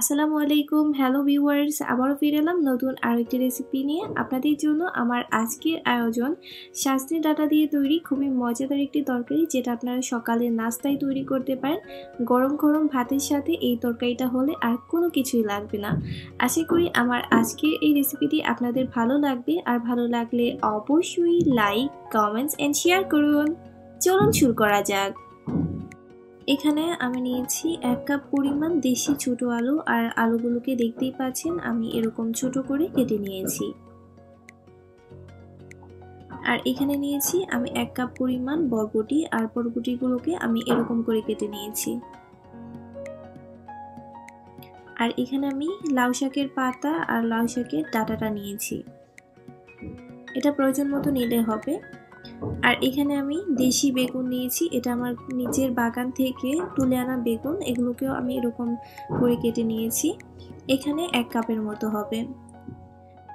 আসসালামু আলাইকুম, hello viewers. আবারও ফিরে এলাম নতুন আরেকটি রেসিপি নিয়ে। আপনাদের জন্য আমার আজকের আয়োজন শাস্ত্রী ডাটা দিয়ে তৈরি খুবই মজাদার একটি তরকারি, যেটা আপনারা সকালে নাস্তায় তৈরি করতে পারেন। গরম গরম ভাতের সাথে এই তরকারিটা হলে আর কোনো কিছুই লাগবে না। আশা করি আমার আজকের এই রেসিপিটি আপনাদের ভালো লাগবে। আর ভালো লাগলে অবশ্যই লাইক, কমেন্টস অ্যান্ড শেয়ার করুন। চলুন শুরু করা যাক। এখানে আমি নিয়েছি এক কাপ পরিমাণ দেশি ছোট আলু, আর আলুগুলোকে দেখতেই পাচ্ছেন আমি এরকম ছোট করে কেটে নিয়েছি। আর এখানে নিয়েছি আমি এক কাপ পরিমাণ বরবটি, আর বরবটিগুলোকে আমি এরকম করে কেটে নিয়েছি। আর এখানে আমি লাউ শাকের পাতা আর লাউ শাকের ডাটাটা নিয়েছি। এটা প্রয়োজন মতো নিলে হবে। আর এখানে আমি দেশি বেগুন নিয়েছি। এটা আমার নিজের বাগান থেকে তুলে আনা বেগুন। এগুলোকেও আমি এরকম করে কেটে নিয়েছি। এখানে এক কাপের মতো হবে।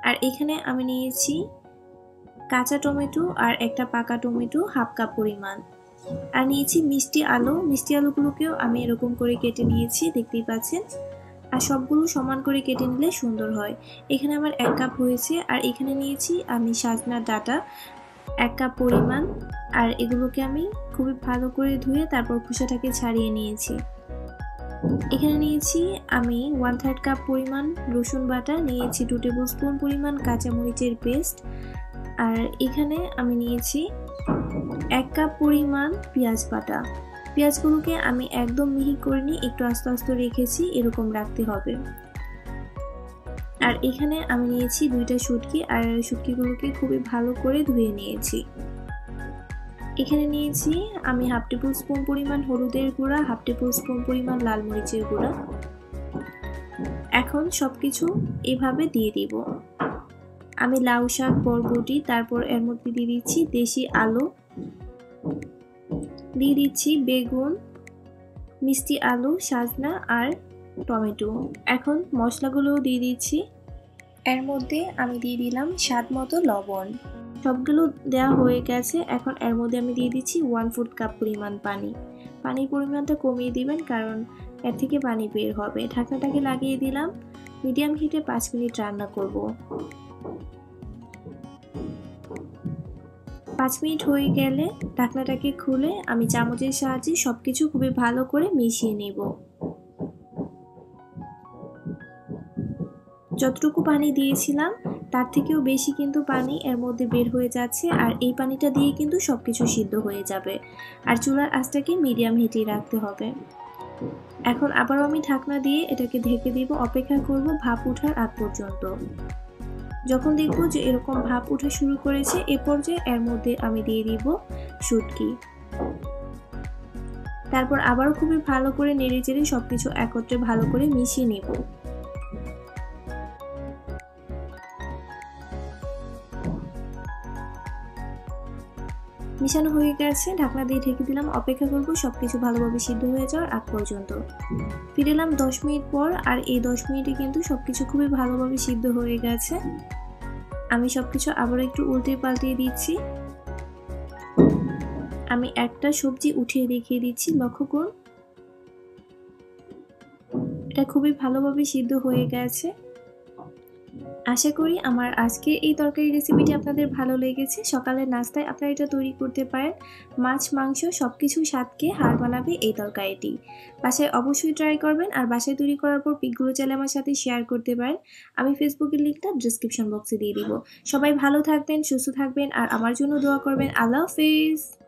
আর এখানে আমি নিয়েছি কাঁচা টমেটো আর একটা পাকা টমেটো হাফ কাপ পরিমাণ। আর নিয়েছি মিষ্টি আলু। মিষ্টি আলুগুলোকেও আমি এরকম করে কেটে নিয়েছি, দেখতেই পাচ্ছেন। আর সবগুলো সমান করে কেটে নিলে সুন্দর হয়। এখানে আমার এক কাপ হয়েছে। আর এখানে নিয়েছি আমি সাজনার ডাটা। এক কাপ পরিমাণ, আর এগুলোকে আমি খুবই ভালো করে ধুয়ে তারপর খোসাটাকে ছাড়িয়ে নিয়েছি। এখানে নিয়েছি আমি ওয়ান থার্ড কাপ পরিমাণ রসুন বাটা, নিয়েছি টু টেবিল স্পুন পরিমাণ কাঁচামরিচের পেস্ট আর এখানে আমি নিয়েছি এক কাপ পরিমাণ পেঁয়াজ বাটা। পেঁয়াজগুলোকে আমি একদম মিহি নিয়ে একটু আস্তে আস্তে রেখেছি, এরকম রাখতে হবে। আর এখানে আমি নিয়েছি দুইটা শুটকি আর শুটকিগুলোকে খুবই ভালো করে ধুয়ে নিয়েছি। এখানে নিয়েছি আমি হাফ টেবিল স্পুন পরিমাণ হলুদের গুঁড়া, হাফ টেবিল স্পুন পরিমাণ লাল মরিচের গুঁড়া। এখন সব কিছু এভাবে দিয়ে দিব। আমি লাউ শাক, বরবটি, তারপর এর মধ্যে দিয়ে দিচ্ছি দেশি আলু। দিয়ে দিচ্ছি বেগুন, মিষ্টি আলু, সাজনা আর টমেটো। এখন মশলাগুলোও দিয়ে দিচ্ছি। এর মধ্যে আমি দিয়ে দিলাম স্বাদ মতো লবণ। সবগুলো দেওয়া হয়ে গেছে, এখন এর মধ্যে আমি দিয়ে দিচ্ছি ওয়ান ফুট কাপ পরিমাণ পানি। পানির পরিমাণটা কমিয়ে দিবেন কারণ এর থেকে পানি বের হবে। ঢাকনাটাকে লাগিয়ে দিলাম মিডিয়াম হিটে পাঁচ মিনিট রান্না করব। পাঁচ মিনিট হয়ে গেলে ঢাকনাটাকে খুলে আমি চামচের সাহায্যে সব কিছু খুবই ভালো করে মিশিয়ে নেব। যতটুকু পানি দিয়েছিলাম, তার থেকেও বেশি কিন্তু পানি এর মধ্যে বের হয়ে যাচ্ছে আর এই পানিটা দিয়ে কিন্তু সব কিছু সিদ্ধ হয়ে যাবে। আর চুলার আঁচটাকে মিডিয়াম হিটেই রাখতে হবে। এখন আবারও আমি ঢাকনা দিয়ে এটাকে ঢেকে দিব, অপেক্ষা করব ভাপ ওঠার আগ পর্যন্ত। যখন দেখব যে এরকম ভাপ উঠা শুরু করেছে, এ পর্যায়ে এর মধ্যে আমি দিয়ে দিব শুটকি তারপর আবারও খুবই ভালো করে নেড়ে চেড়ে সবকিছু একত্রে ভালো করে মিশিয়ে নেব। মিশানো হয়ে গেছে, ঢাকনা দিয়ে ঢেকে দিলাম, অপেক্ষা করব সব কিছু ভালোভাবে সিদ্ধ হয়ে যাওয়ার আগ পর্যন্ত। ফিরে এলাম দশ মিনিট পর, আর এই দশ মিনিটে কিন্তু সব কিছু খুবই ভালোভাবে সিদ্ধ হয়ে গেছে। আমি সব কিছু আবার একটু উল্টে পাল্টিয়ে দিচ্ছি। আমি একটা সবজি উঠিয়ে দেখিয়ে দিচ্ছি, লক্ষ্য করুন। এটা খুবই ভালোভাবে সিদ্ধ হয়ে গেছে। আশা করি আমার আজকের এই তরকারি রেসিপিটি আপনাদের ভালো লেগেছে। সকালের নাস্তায় আপনারা এটা তৈরি করতে পারেন। মাছ, মাংস সব কিছু স্বাদকে হার বানাবে এই তরকারিটি। বাসায় অবশ্যই ট্রাই করবেন আর বাসায় তৈরি করার পর পিকগুলো চাইলে আমার সাথে শেয়ার করতে পারেন। আমি ফেসবুকের লিঙ্কটা ডিসক্রিপশন বক্সে দিয়ে দিব। সবাই ভালো থাকবেন, সুস্থ থাকবেন আর আমার জন্য দোয়া করবেন। আল্লাহ হাফিজ!